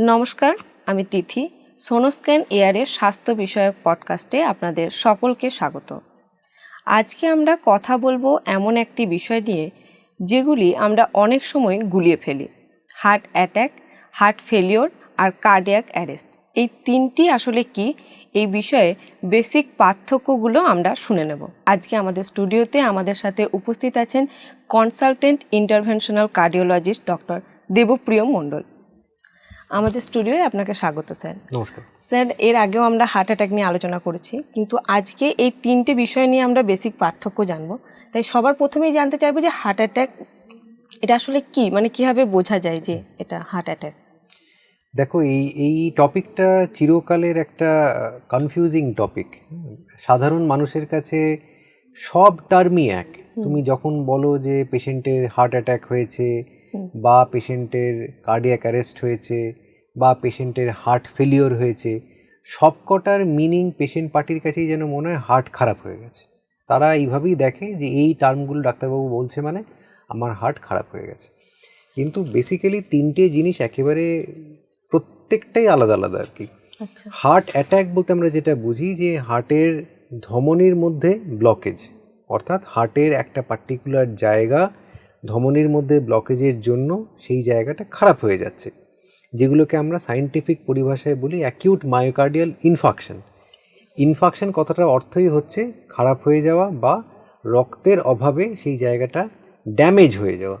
নমস্কার, আমি তিথি। সোনোস্ক্যান এয়ারের স্বাস্থ্য বিষয়ক পডকাস্টে আপনাদের সকলকে স্বাগত। আজকে আমরা কথা বলব এমন একটি বিষয় নিয়ে, যেগুলি আমরা অনেক সময় গুলিয়ে ফেলি। হার্ট অ্যাট্যাক হার্ট ফেলিওর আর কার্ডিয়াক অ্যারেস্ট এই তিনটি আসলে কি? এই বিষয়ে বেসিক পার্থক্যগুলো আমরা শুনে নেব। আজকে আমাদের স্টুডিওতে আমাদের সাথে উপস্থিত আছেন consultant interventional cardiologist doctor Debapriya Mondal. আমাদের স্টুডিওয়ে আপনাকে স্বাগত স্যার। নমস্কার। স্যার এর আগেও আমরা হার্ট অ্যাটাক নিয়ে আলোচনা করেছি কিন্তু আজকে এই তিনটে বিষয় নিয়ে আমরা বেসিক পার্থক্য জানব। তাই সবার প্রথমেই জানতে চাইব যে হার্ট অ্যাটাক এটা আসলে কি? মানে কীভাবে বোঝা যায় যে এটা হার্ট অ্যাটাক দেখো এই এই টপিকটা চিরকালের একটা কনফিউজিং টপিক সাধারণ মানুষের কাছে সব টার্মই এক। তুমি যখন বলো যে পেশেন্টের হার্ট অ্যাটাক হয়েছে বা পেশেন্টের কার্ডিয়াক অ্যারেস্ট হয়েছে বা পেশেন্টের হার্ট ফেলিওর হয়েছে সবকটার মিনিং পেশেন্ট পার্টির কাছেই যেন মনে হয় হার্ট খারাপ হয়ে গেছে। তারা এইভাবেই দেখে যে এই টার্মগুলো ডাক্তারবাবু বলছে মানে আমার হার্ট খারাপ হয়ে গেছে। কিন্তু বেসিক্যালি তিনটে জিনিস একেবারে প্রত্যেকটাই আলাদা আলাদা আর কি। আচ্ছা। হার্ট অ্যাটাক বলতে আমরা যেটা বুঝি যে হার্টের ধমনির মধ্যে ব্লকেজ অর্থাৎ হার্টের একটা পার্টিকুলার জায়গা ধমনির মধ্যে ব্লকেজের জন্য সেই জায়গাটা খারাপ হয়ে যাচ্ছে যেগুলোকে আমরা সায়েন্টিফিক পরিভাষায় বলি অ্যাকিউট মায়োকার্ডিয়াল ইনফাকশন ইনফাকশন কথাটার অর্থই হচ্ছে খারাপ হয়ে যাওয়া বা রক্তের অভাবে সেই জায়গাটা ড্যামেজ হয়ে যাওয়া।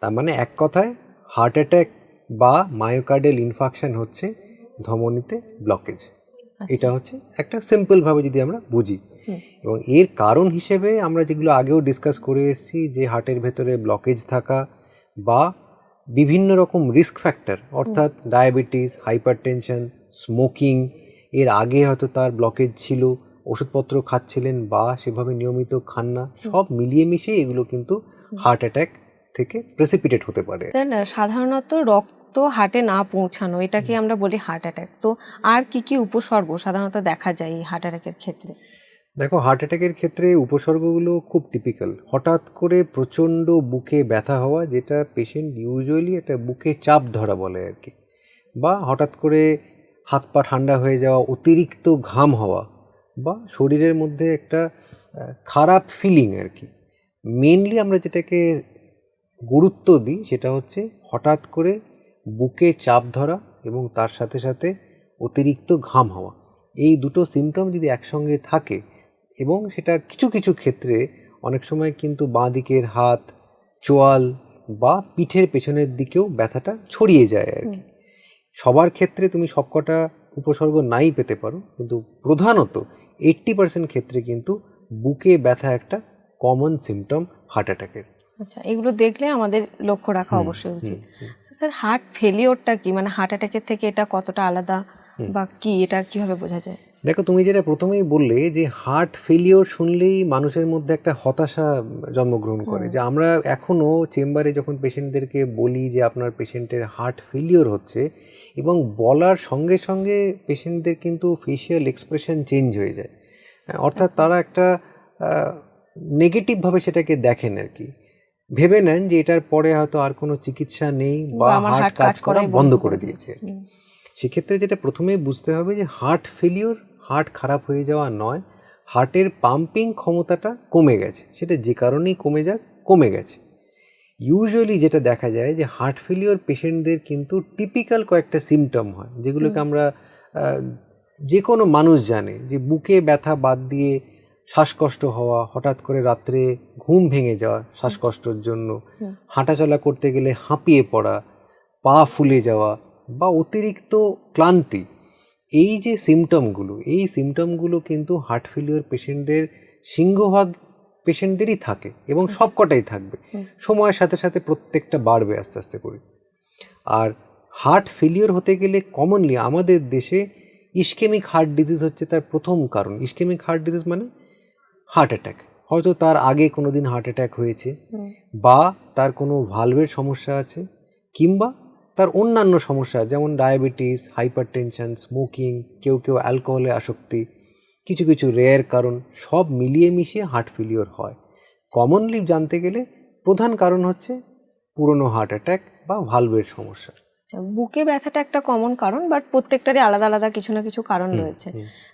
তার মানে এক কথায় হার্ট অ্যাটাক বা মায়োকার্ডিয়াল ইনফাকশন হচ্ছে ধমনীতে ব্লকেজ এটা হচ্ছে একটা সিম্পলভাবে যদি আমরা বুঝি। এবং এর কারণ হিসেবে আমরা যেগুলো আগেও ডিসকাস করে এসেছি যে হার্টের ভেতরে ব্লকেজ থাকা বা বিভিন্ন রকম রিস্ক ফ্যাক্টর অর্থাৎ ডায়াবেটিস হাইপারটেনশন স্মোকিং এর আগে হয়তো তার ব্লকেজ ছিল ওষুধপত্র খাচ্ছিলেন বা সেভাবে নিয়মিত খান না সব মিলিয়ে মিশিয়ে এগুলো কিন্তু হার্ট অ্যাটাক থেকে প্রেসিপিটেট হতে পারে। স্যার সাধারণত রক্ত হার্টে না পৌঁছানো এটাকে আমরা বলি হার্ট অ্যাটাক তো আর কি কি উপসর্গ সাধারণত দেখা যায় এই হার্ট অ্যাটাকের ক্ষেত্রে? দেখো হার্ট অ্যাটাকের ক্ষেত্রে উপসর্গগুলো খুব টিপিক্যাল হঠাৎ করে প্রচণ্ড বুকে ব্যথা হওয়া, যেটা পেশেন্ট ইউজুয়ালি একটা বুকে চাপ ধরা বলে আর কি। বা হঠাৎ করে হাত পা ঠান্ডা হয়ে যাওয়া, অতিরিক্ত ঘাম হওয়া, বা শরীরের মধ্যে একটা খারাপ ফিলিং আর কি। মেনলি আমরা যেটাকে গুরুত্ব দিই, সেটা হচ্ছে হঠাৎ করে বুকে চাপ ধরা এবং তার সাথে সাথে অতিরিক্ত ঘাম হওয়া। এই দুটো সিমটম যদি একসঙ্গে থাকে এবং সেটা কিছু কিছু ক্ষেত্রে অনেক সময় কিন্তু বাঁ দিকের হাত চোয়াল বা পিঠের পেছনের দিকেও ব্যথাটা ছড়িয়ে যায় আর কি। সবার ক্ষেত্রে তুমি সবকটা উপসর্গ নাই পেতে পারো কিন্তু প্রধানত এইট্টি পার্সেন্ট ক্ষেত্রে কিন্তু বুকে ব্যথা একটা কমন সিমটম হার্ট অ্যাটাকের আচ্ছা এগুলো দেখলে আমাদের লক্ষ্য রাখা অবশ্যই উচিত। স্যার হার্ট ফেলিওরটা কি? মানে হার্ট অ্যাটাকের থেকে এটা কতটা আলাদা বা কি? এটা কীভাবে বোঝা যায়? দেখো তুমি যেটা প্রথমেই বললে যে হার্ট ফেলিওর শুনলেই মানুষের মধ্যে একটা হতাশা জন্মগ্রহণ করে। যে আমরা এখনও চেম্বারে যখন পেশেন্টদেরকে বলি যে আপনার পেশেন্টের হার্ট ফেলিওর হচ্ছে এবং বলার সঙ্গে সঙ্গে পেশেন্টদের কিন্তু ফেশিয়াল এক্সপ্রেশন চেঞ্জ হয়ে যায়। হ্যাঁ, অর্থাৎ তারা একটা নেগেটিভভাবে সেটাকে দেখেন আর কি। ভেবে নেন যে এটার পরে হয়তো আর কোনো চিকিৎসা নেই বা হার্ট কাজ কাজ করা বন্ধ করে দিয়েছে। আর কি। সেক্ষেত্রে যেটা প্রথমেই বুঝতে হবে যে হার্ট ফেলিওর হার্ট খারাপ হয়ে যাওয়া নয় হার্টের পাম্পিং ক্ষমতাটা কমে গেছে। সেটা যে কারণেই কমে যাক কমে গেছে। ইউজুয়ালি যেটা দেখা যায় যে হার্ট ফেলিওর পেশেন্টদের কিন্তু টিপিক্যাল কয়েকটা সিমটম হয় যেগুলোকে আমরা যে কোনো মানুষ জানে যে বুকে ব্যথা বাদ দিয়ে শ্বাসকষ্ট হওয়া হঠাৎ করে রাত্রে ঘুম ভেঙে যাওয়া শ্বাসকষ্টর জন্য হাঁটাচলা করতে গেলে হাঁপিয়ে পড়া পা ফুলে যাওয়া বা অতিরিক্ত ক্লান্তি এই যে সিমটমগুলো এই সিমটমগুলো কিন্তু হার্ট ফেলিওর পেশেন্টদের সিংহভাগ পেশেন্টদেরই থাকে এবং সবকটাই থাকবে। সময়ের সাথে সাথে প্রত্যেকটা বাড়বে আস্তে আস্তে করে। আর হার্ট ফেলিওর হতে গেলে কমনলি আমাদের দেশে ইস্কেমিক হার্ট ডিজিজ হচ্ছে তার প্রথম কারণ। ইস্কেমিক হার্ট ডিজিজ মানে হার্ট অ্যাটাক হয়তো তার আগে কোনো দিন হার্ট অ্যাটাক হয়েছে বা তার কোনো ভালভের সমস্যা আছে কিংবা তার অন্যান্য সমস্যা যেমন ডায়াবেটিস হাইপারটেনশন স্মোকিং কেউ কেউ অ্যালকোহলে আসক্তি কিছু কিছু রেয়ার কারণ সব মিলিয়ে মিশিয়ে হার্ট ফেলিওর হয়। কমনলি জানতে গেলে প্রধান কারণ হচ্ছে পুরনো হার্ট অ্যাটাক বা ভালভের সমস্যা। আচ্ছা বুকে ব্যথাটা একটা কমন কারণ বাট প্রত্যেকটারই আলাদা আলাদা কিছু না কিছু কারণ রয়েছে।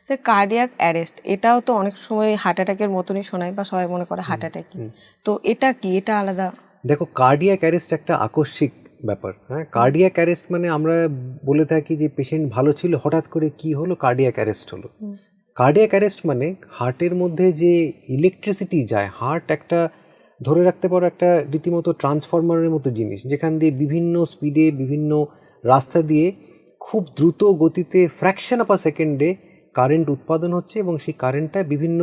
স্যার কার্ডিয়াক অ্যারেস্ট এটাও তো অনেক সময় হার্ট অ্যাটাকের মতনই শোনায় বা সবাই মনে করে হার্ট অ্যাটাকই তো এটা কি? এটা আলাদা? দেখো কার্ডিয়াক অ্যারেস্ট একটা আকস্মিক ব্যাপার। হ্যাঁ কার্ডিয়াক অ্যারেস্ট মানে আমরা বলে থাকি যে পেশেন্ট ভালো ছিল হঠাৎ করে কি হলো? কার্ডিয়াক অ্যারেস্ট হলো। কার্ডিয়াক অ্যারেস্ট মানে হার্টের মধ্যে যে ইলেকট্রিসিটি যায় হার্ট একটা ধরে রাখতে পারো একটা রীতিমতো ট্রান্সফরমারের মতো জিনিস যেখান দিয়ে বিভিন্ন স্পিডে বিভিন্ন রাস্তা দিয়ে খুব দ্রুত গতিতে ফ্র্যাকশন অফ আ সেকেন্ডে কারেন্ট উৎপাদন হচ্ছে এবং সেই কারেন্টটা বিভিন্ন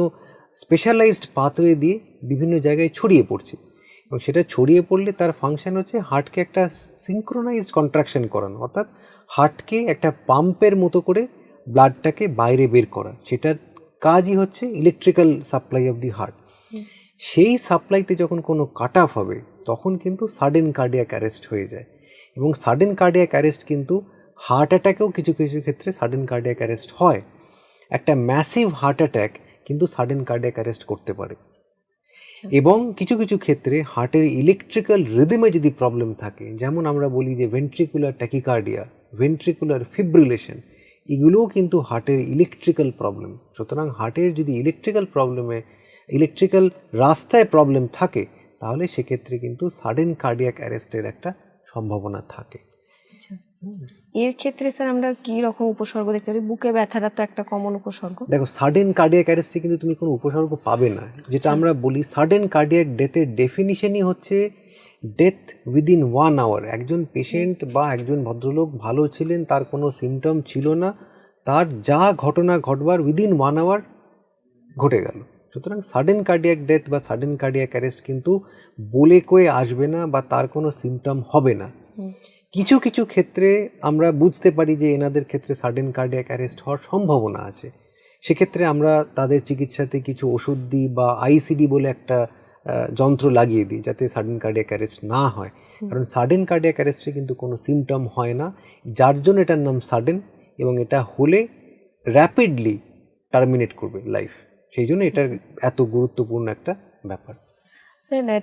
স্পেশালাইজড পাথওয়ে দিয়ে বিভিন্ন জায়গায় ছড়িয়ে পড়ছে। এবং সেটা ছড়িয়ে পড়লে তার ফাংশন হচ্ছে হার্টকে একটা সিঙ্ক্রোনাইজ কন্ট্রাকশন করানো। অর্থাৎ হার্টকে একটা পাম্পের মতো করে ব্লাডটাকে বাইরে বের করা। সেটার কাজই হচ্ছে electrical supply of the heart সেই সাপ্লাইতে যখন কোনো কাট অফ হবে তখন কিন্তু সাডেন কার্ডিয়াক অ্যারেস্ট হয়ে যায়। এবং সাডেন কার্ডিয়াক অ্যারেস্ট কিন্তু হার্ট অ্যাটাকেও কিছু কিছু ক্ষেত্রে সাডেন কার্ডিয়াক অ্যারেস্ট হয়। একটা ম্যাসিভ হার্ট অ্যাটাক কিন্তু সাডেন কার্ডিয়াক অ্যারেস্ট করতে পারে। এবং কিছু কিছু ক্ষেত্রে হার্টের ইলেকট্রিক্যাল রিদমে যদি প্রবলেম থাকে যেমন আমরা বলি যে ভেন্ট্রিকুলার ট্যাকিকার্ডিয়া ভেন্ট্রিকুলার ফিব্রিলেশন এগুলোও কিন্তু হার্টের ইলেকট্রিক্যাল প্রবলেম সুতরাং হার্টের যদি ইলেকট্রিক্যাল প্রবলেমে ইলেকট্রিক্যাল রাস্তায় প্রবলেম থাকে তাহলে সেক্ষেত্রে কিন্তু সাডেন কার্ডিয়াক অ্যারেস্টের একটা সম্ভাবনা থাকে। এর ক্ষেত্রে স্যার আমরা কি রকম উপসর্গ দেখতে পারি? বুকে ব্যথাটা তো একটা কমন উপসর্গ। দেখো সাডেন কার্ডিয়াক অ্যারেস্টে কিন্তু তুমি কোনো উপসর্গ পাবে না। যেটা আমরা বলি সাডেন কার্ডিয়াক ডেথের ডেফিনিশনই হচ্ছে ডেথ উইদিন ওয়ান আওয়ার একজন পেশেন্ট বা একজন ভদ্রলোক ভালো ছিলেন তার কোনো সিমটম ছিল না তার যা ঘটনা ঘটবার উইদিন ওয়ান আওয়ার ঘটে গেল। সুতরাং সাডেন কার্ডিয়াক ডেথ বা সাডেন কার্ডিয়াক অ্যারেস্ট কিন্তু বলে কয়ে আসবে না বা তার কোনো সিমটম হবে না। কিছু কিছু ক্ষেত্রে আমরা বুঝতে পারি যে এনাদের ক্ষেত্রে সাডেন কার্ডিয়াক অ্যারেস্ট হওয়ার সম্ভাবনা আছে। সেক্ষেত্রে আমরা তাদের চিকিৎসাতে কিছু ওষুধ দিই বা আইসিডি বলে একটা যন্ত্র লাগিয়ে দিই যাতে সাডেন কার্ডিয়াক অ্যারেস্ট না হয়। কারণ সাডেন কার্ডিয়াক অ্যারেস্টে কিন্তু কোনো সিমটম হয় না। যার জন্য এটার নাম সাডেন এবং এটা হলে র্যাপিডলি টার্মিনেট করবে লাইফ সেই জন্য এটা এত গুরুত্বপূর্ণ একটা ব্যাপার।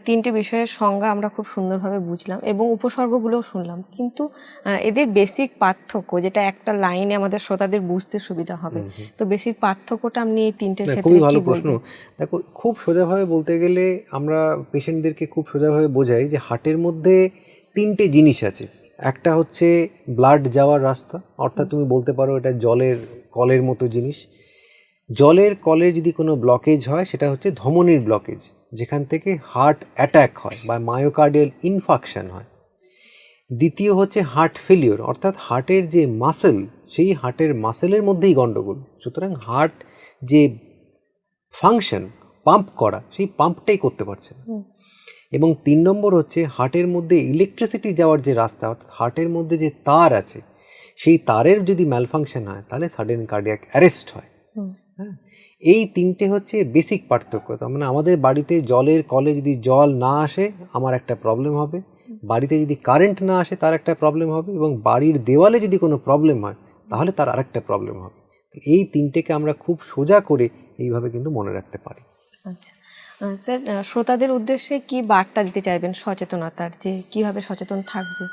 তিনটে বিষয়ের সংজ্ঞা আমরা খুব সুন্দরভাবে বুঝলাম এবং উপসর্গগুলোও শুনলাম। কিন্তু এদের বেসিক পার্থক্য যেটা একটা লাইনে আমাদের শ্রোতাদের বুঝতে সুবিধা হবে তো বেসিক পার্থক্যটা আপনি এই তিনটের না, খুবই ভালো প্রশ্ন। দেখো খুব সোজাভাবে বলতে গেলে আমরা পেশেন্টদেরকে খুব সোজাভাবে বোঝাই যে হার্টের মধ্যে তিনটে জিনিস আছে। একটা হচ্ছে ব্লাড যাওয়ার রাস্তা অর্থাৎ তুমি বলতে পারো এটা জলের কলের মতো জিনিস। জলের কলের যদি কোনো ব্লকেজ হয় সেটা হচ্ছে ধমনির ব্লকেজ যেখান থেকে হার্ট অ্যাটাক হয় বা মায়োকার্ডিয়াল ইনফাকশন হয়। দ্বিতীয় হচ্ছে হার্ট ফেলিওর অর্থাৎ হার্টের যে মাসেল সেই হার্টের মাসেলের মধ্যেই গণ্ডগোল। সুতরাং হার্ট যে ফাংশন পাম্প করা সেই পাম্পটাই করতে পারছে না। এবং তিন নম্বর হচ্ছে হার্টের মধ্যে ইলেকট্রিসিটি যাওয়ার যে রাস্তা অর্থাৎ হার্টের মধ্যে যে তার আছে সেই তারের যদি ম্যালফাংশন হয় তাহলে সাডেন কার্ডিয়াক অ্যারেস্ট হয়। হ্যাঁ? এই তিনটে হচ্ছে বেসিক পার্থক্য। তার মানে আমাদের বাড়িতে জলের কলে যদি জল না আসে আমার একটা প্রবলেম হবে। বাড়িতে যদি কারেন্ট না আসে তার একটা প্রবলেম হবে এবং বাড়ির দেওয়ালে যদি কোনো প্রবলেম হয় তাহলে তার আরেকটা প্রবলেম হবে। এই তিনটেকে আমরা খুব সোজা করে এইভাবে কিন্তু মনে রাখতে পারি। আচ্ছা। স্যার শ্রোতাদের উদ্দেশ্যে কি বার্তা দিতে চাইবেন সচেতনতার যে কীভাবে সচেতন থাকবে?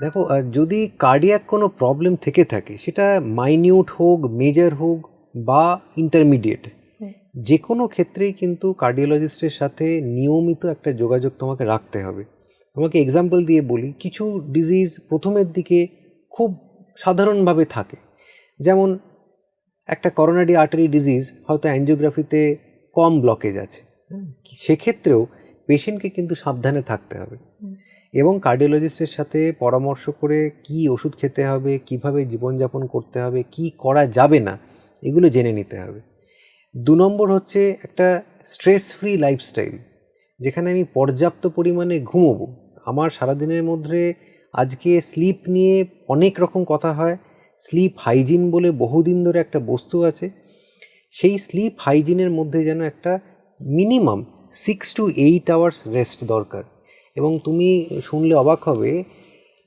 দেখো যদি কার্ডিয়াক কোনো প্রবলেম থেকে থাকে সেটা মাইনিউট হোক মেজর হোক বা ইন্টারমিডিয়েট যে কোনো ক্ষেত্রেই কিন্তু কার্ডিওলজিস্টের সাথে নিয়মিত একটা যোগাযোগ তোমাকে রাখতে হবে। তোমাকে এক্সাম্পল দিয়ে বলি কিছু ডিজিজ প্রথমের দিকে খুব সাধারণভাবে থাকে। যেমন একটা করোনারি আর্টারি ডিজিজ হয়তো অ্যাঞ্জিওগ্রাফিতে কম ব্লকেজ আছে? সেক্ষেত্রেও পেশেন্টকে কিন্তু সাবধানে থাকতে হবে। এবং কার্ডিওলজিস্টের সাথে পরামর্শ করে কি ওষুধ খেতে হবে কীভাবে জীবনযাপন করতে হবে কি করা যাবে না এগুলো জেনে নিতে হবে। দু নম্বর হচ্ছে একটা স্ট্রেস ফ্রি লাইফস্টাইল যেখানে আমি পর্যাপ্ত পরিমাণে ঘুমোবো। আমার সারাদিনের মধ্যে আজকে স্লিপ নিয়ে অনেক রকম কথা হয়। স্লিপ হাইজিন বলে বহুদিন ধরে একটা বস্তু আছে। সেই স্লিপ হাইজিনের মধ্যে যেন একটা minimum six to eight hours rest দরকার। এবং তুমি শুনলে অবাক হবে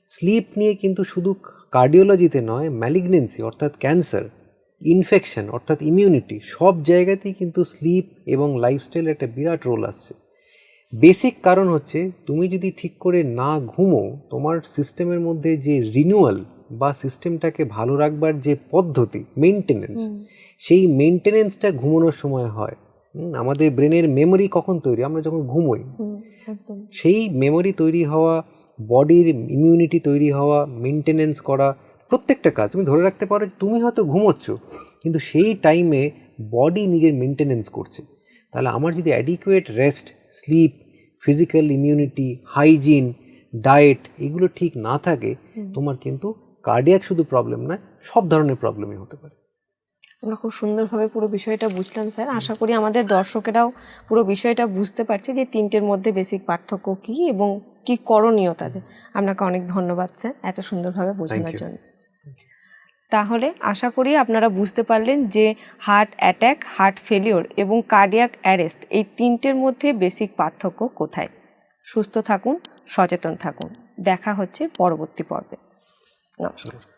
স্লিপ নিয়ে কিন্তু শুধু কার্ডিওলজিতে নয় ম্যালিগনেন্সি অর্থাৎ ক্যান্সার ইনফেকশন অর্থাৎ ইমিউনিটি সব জায়গাতেই কিন্তু স্লিপ এবং লাইফস্টাইল একটা বিরাট রোল আসছে। বেসিক কারণ হচ্ছে তুমি যদি ঠিক করে না ঘুমো তোমার সিস্টেমের মধ্যে যে রিনিউয়াল বা সিস্টেমটাকে ভালো রাখবার যে পদ্ধতি মেনটেনেন্স সেই মেনটেনেন্সটা ঘুমানোর সময় হয়। আমাদের ব্রেনের মেমোরি কখন তৈরি? আমরা যখন ঘুমোই সেই মেমোরি তৈরি হওয়া বডির ইমিউনিটি তৈরি হওয়া মেনটেনেন্স করা প্রত্যেকটা কাজ তুমি ধরে রাখতে পারো যে তুমি হয়তো ঘুমোচ্ছ কিন্তু সেই টাইমে বডি নিজের মেনটেনেন্স করছে। তাহলে আমার যদি adequate rest sleep physical immunity hygiene diet এগুলো ঠিক না থাকে তোমার কিন্তু কার্ডিয়াক শুধু প্রবলেম নয় সব ধরনের প্রবলেমই হতে পারে। আমরা খুব সুন্দরভাবে পুরো বিষয়টা বুঝলাম স্যার। আশা করি আমাদের দর্শকেরাও পুরো বিষয়টা বুঝতে পারছে যে তিনটের মধ্যে বেসিক পার্থক্য কী এবং কি করণীয় তাদের। আপনাকে অনেক ধন্যবাদ স্যার এত সুন্দরভাবে বোঝানোর. জন্য। তাহলে আশা করি আপনারা বুঝতে পারলেন যে হার্ট অ্যাট্যাক হার্ট ফেলিওর এবং কার্ডিয়াক অ্যারেস্ট এই তিনটের মধ্যে বেসিক পার্থক্য কোথায়? সুস্থ থাকুন, সচেতন থাকুন। দেখা হচ্ছে পরবর্তী পর্বে। নমস্কার।